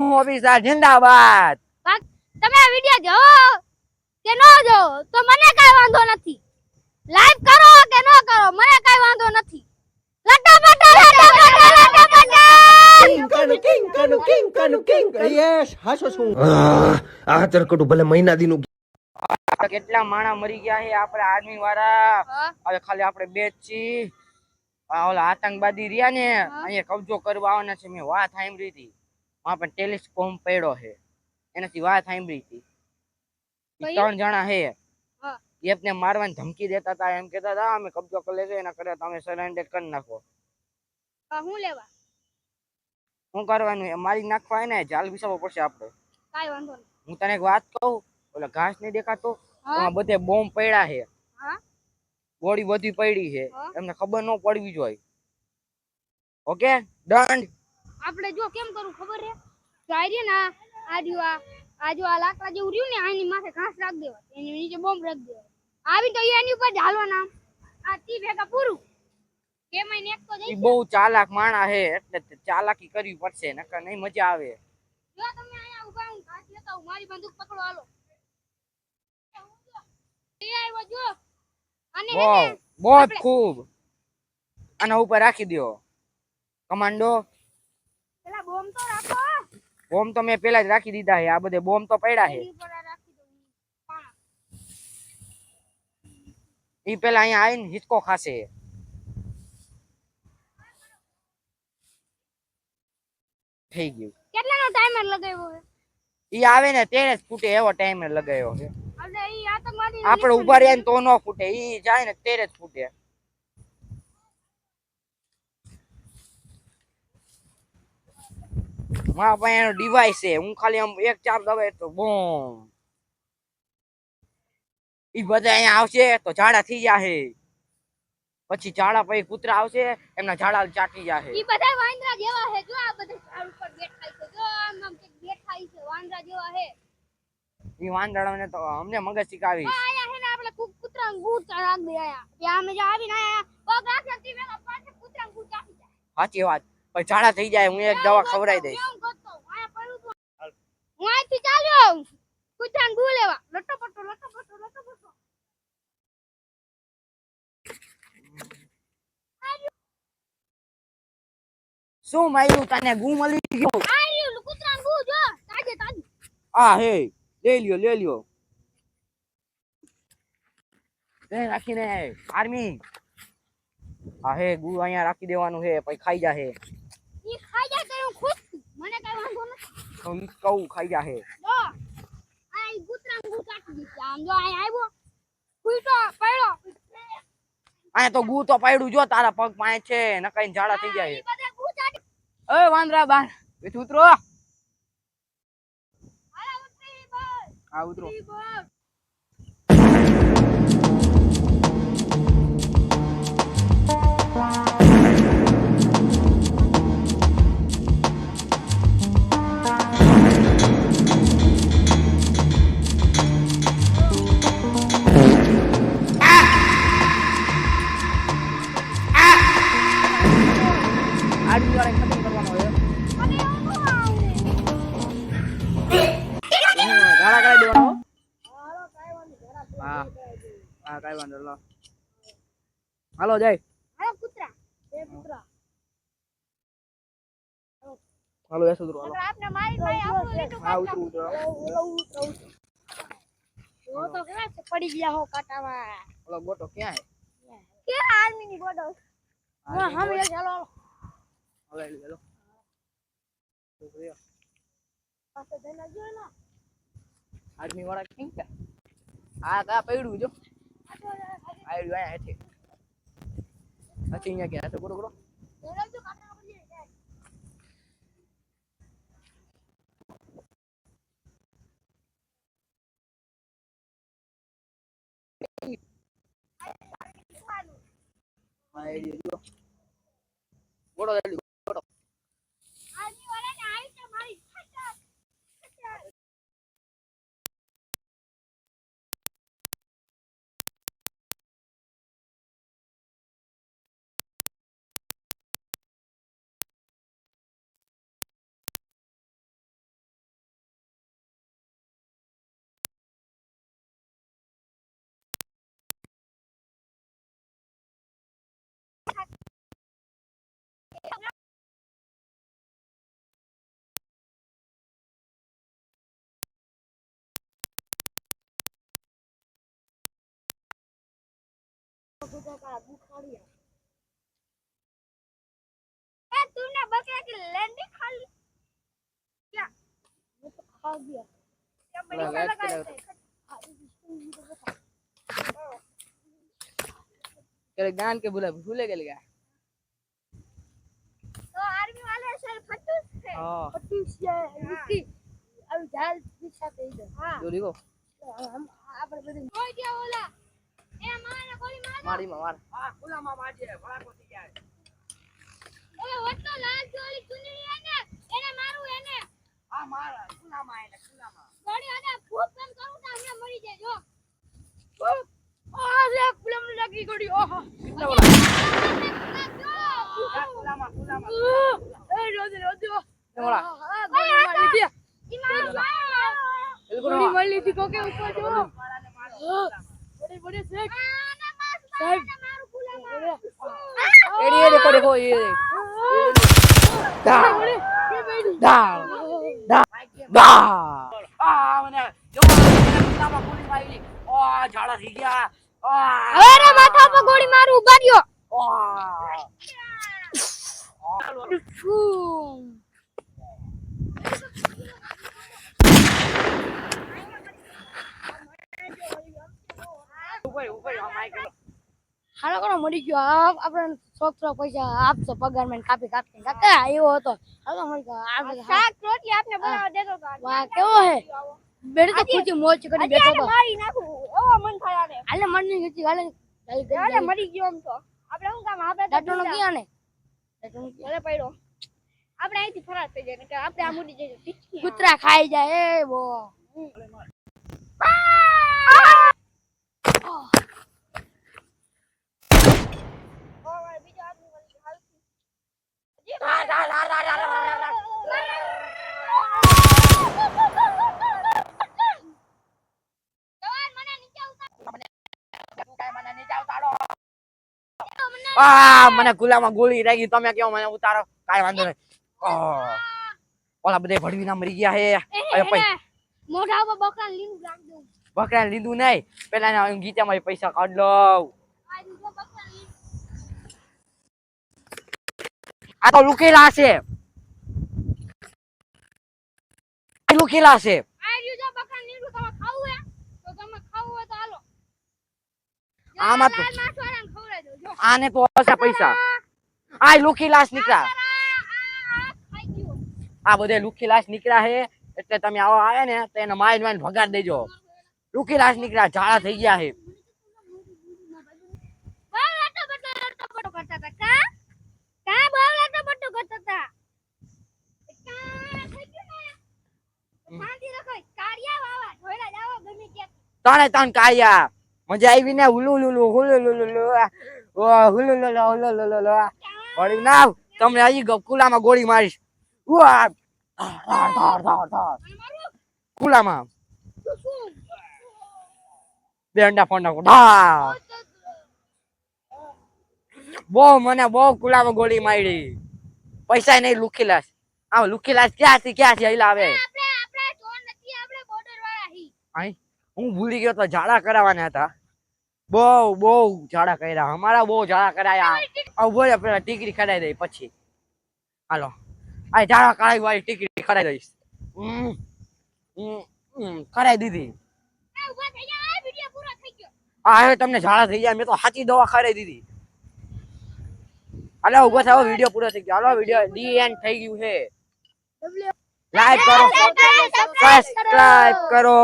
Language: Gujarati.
ઓફિસર જિંદાબાદ. તમે વિડિયો જોવો કે ન જોવો તો મને કઈ વાંધો નથી. લાઈવ કરો કે ન કરો મને કઈ વાંધો નથી. લટા પટા લટા પટા લટા પટા કિંકનું કિંકનું કિંકનું કિંક યસ હાસો છું આ ચરકટું ભલે મહિના દીનું કેટલા માણા મરી ગયા છે આપણે આર્મી વાળા? હવે ખાલી આપણે બે આ ઓલા આતંકવાદી રહ્યા ને. અહીંયા કબજો કરવા આવવાના છે મેં વાત સાંભળી હતી. વहाँ પણ ટેલિસ્કોપ પડ્યો છે. એનાથી વાત સાંભળી હતી. ત્રણ જણા છે. એપને મારવાની ધમકી દેતા હતા એમ કેતા હતા અમે કબજો કરી લેજો એના કરે તમે સરેન્ડર કરી નાખો. હા, હું લેવા? શું કરવાનું? એ મારી નાખવા એને જાલ બિસાવવો પડશે આપણે કઈ વાંધો નહીં. હું તને એક વાત કહું? ઓલા ઘાસ નહીં દેખાતો? હા. એમાં બધે બોમ્બ પડ્યા છે. ગોળી બધી પડી છે. એમને ખબર ન પડવી જોઈએ. ઓકે? દંડ આપણે જો કેમ કરું ખબર છે? તો આ ને આ- આ આ આ જો આ લાકડા જેવું રહ્યું ને આની માથે ઘાસ રાખ દેવા એની નીચે બોમ્બ રાખ દેવા. આવી તો એની ઉપર ઝાલવાના આ તી ભેગા પૂરું. કેમાંય નેક તો જઈ બહુ ચાલાક માણા છે એટલે ચાલાકી કરવી પડશે નકર નહીં મજા આવે. જો તમે અહીંયા ઊભા હું ઘાસ લેતા હું મારી બંદૂક પકડો હાલો. એ આવ્યો જો. અને હે બહુ જ ખૂબ. આના ઉપર રાખી દો કમાન્ડો. પેલા બોમ્બ તો રાખો. બોમ્બ તો મેં પેલા જ રાખી દીધા છે. આ બધે બોમ્બ તો પડ્યા છે. એની ઉપર આ રાખી દો પાણા. ઈ પેલા અહીંયા આવીને હિચકો ખાશે. થઈ ગયું. કેટલાનો ટાઈમર લગાવ્યો છે? ઈ આવે ને ત્યારે જ ફૂટે એવો ટાઈમ લગાવ્યો છે. એટલે ઈ આતંકવાદી આપણે ઊભા રહ્યા ને તો ન ફૂટે. ઈ જાય ને ત્યારે જ ફૂટે. મારા પાસે એનો ડિવાઇસ છે. હું ખાલી આમ એક ચાર દબાય તો બોમ. એ બધા અહીંયા આવશે તો ઝાડા થઈ જાહે. પછી ઝાડા પછી કૂતરા આવશે એમના ઝાડા ચાટી જાહે. એ બધા વાંદરા જેવા છે જો આ બધા ઝાડ ઉપર બેઠા છે. જો આમ આમ કે બેઠા છે. વાંદરા જેવા છે એ વાંદરાને તો અમને મગજ શીખાવી આયા છે ને આપણે કૂતરા ગુડ રાખ દે આયા. ત્યાં અમે આવીને આયા. પગ રાખે તી વેલા પાછે કૂતરા ગુડ ચાટી જાય. સાચી વાત. પછી ઝાડા થઈ જાય હું એક દવા ખવડાવી દઈશ કેમ કરતો આયા પડ્યું તું હું અહીંથી ચાલ્યો કૂતરાને ગુ લેવા લટો પટો લટો પટો લટો પટો શું માર્યું તને? ગુ મળી ગયો. આ રહ્યું કૂતરાને ગુ જો તાજે તાજે. આ હે લઈ લ્યો લઈ લ્યો. એ રાખીને આર્મી. આ હે ગુ અહીંયા રાખી દેવાનું હે પછી ખાઈ જાહે. ઈ ખાઈ જાય તો હું ખુશ છું. મને કઈ વાંધો નથી. તો ઈ કહું ખાઈ જાહે. જો આ ઈ કૂતરાને ગુ અહીં આવ્યો? પડ્યો? અહીંયા તો ગુ તો પાડ્યું જો તારા પગ પાસે છે નકાઈ ઝાડા થઈ જાય ઓય વાંદરા બાર બેઠું ઉતરો. આ ઉતરો હાલો જય. હાલો કૂતરા. બે કૂતરા. હાલો એસ ઉતરો હાલો. આપને મારી ભાઈ આપણું લીટું હા ઉતરો ઉતરો નાખું. તો કેવા છે પડી ગયા હો કાંટામાં હાલો ગોટો ક્યાં હે? કે આર્મી ની ગોટો. હા હા મેં ચાલો હાલો એલી હાલો પાસે જઈને જો ને આર્મી વાળા કેમ કે? આ કા પડ્યું જો. આયડું આયા છે બોલો બોલો જોડો જો કાંટામાં પડી જાય આયડી જો બોલો જલ્દી ए तूने बकरा की लैंडी खा ली क्या वो तो खा गया क्या बड़ी लगा लगा के लगा तेरे ज्ञान के भूले भूले गेल गया तो आर्मी वाले सर फटूस है हाँ फटूस है इसकी अब झाल पीछा दे दो हां જો દીકો हम આપણે બધું કોઈ ગયા ઓલા એ મારે ગોળી માર મારી માં માર ઓલે વટનો લાલ જોલી ચુનરી એને એને મારું એને આ મારા ખુલામાં એને ખુલામાં ગોળી આને ફૂક કેમ કરું તો અહીંયા મરી જાય જો આ લે ખુલામ લાગી ગોળી ઓહો ખુલામાં ખુલામાં એ રોદે રોદે મોળા ગોળી મારી દે ઈમાન બિલકુલ ગોળી મારી લીધી કોકે ઉપર જો બડે બડે શેક સાહેબ મારું ખુલામાં એડી એ દેખો દેખો એ દા દા દા દા આ મને જો ખુલ્લામાં ગોળી મારી ઓ ઝાડા થઈ ગયા આ અરે માથા પર ગોળી મારું ઊભા રહ્યો. હાલો કોનો મરી ગયો? આપણે છોકરો પૈસા આપશો પગારમાં કાપી કાપી. કાકા આવ્યો હતો. હાલો મળી ગયો? શાક રોટલી આપને બનાવવા દેતો વાહ કેવો હે? બેડી તો ખુશી મોજ કરી બેઠો તો મારી નાખું. એવો મન થાય આને. હાલે મનની ગીતી હાલે હાલે મરી ગયો આમ તો. આપણે શું કામ? આપણે ડટોનો ક્યાં ને ડટોનો ભલે પડ્યો. આપણે અહીંથી ફરાર થઈ જાય કે આપણે આ મુડી જઈએ. કૂતરા ખાઈ જાય એ બો. આ મને ગુલામાં ગોળી લાગી તમે કેવો મને ઉતારો. કાઈ વાંધો નહીં. ઓલા બધે ભડવી ના મરી ગયા હે. અરે પૈ મોઢા ઉપર બકરા લીંબુ રાખ દઉં. બકરા લીધું નહીં. પેલા ને ગીતા માં પૈસા કાઢ લઉં. આ લીંબુ તો લુકેલા છે. લુકેલા છે. લીંબુ આમાં તો- આને તો પૈસા. આ નીકળ્યા લુખી લાશ ગયો આ બધે લુકીલાસ નીકળ્યા હે, એટલે તમે આવો આવે ને, તો એને માઇન માઇન ભગાડ દેજો. લુખી લાશ નીકળ્યા, ઝાડા થઈ ગયા હે. ત્રણે રાખો કાળિયા. મજા આવી ને? હુલુ લુલુ હુલુ લુલુ વળી ના તમને હજી કુલામાં ગોળી મારીશ. કુલામાં બે અંડા બહુ મને બહુ કુલામાં ગોળી મારી. પૈસા નહીં લુખીલાસ આ લુખીલાસ ક્યાંથી ક્યાંથી હઈલા આવે? આપણે આપણે ચોર નથી આપણે બોર્ડર વાળા હી. હું ભૂલી ગયો તો ઝાડા કરાવવાના હતા. બહુ બહુ ઝાડા કર્યા. અમારા બહુ ઝાડા કરાયા બોલે પેલા ટીકરી કરાવી દઈ પછી. હાલો. આ ઝાડા કરાવી વાળી ટીકરી કરાવી દઈશ. કરાવી દીધી. ઊભા આ હવે તમને ઝાડા થઈ ગયા. મેં તો સાચી દવા કરાવી દીધી. હાલો ઊભો થાવ વીડિયો પૂરો થઈ ગયો. હાલો વીડિયો ડી એન્ડ થઈ ગયું છે. લાઈક કરો. સબસ્ક્રાઇબ કરો.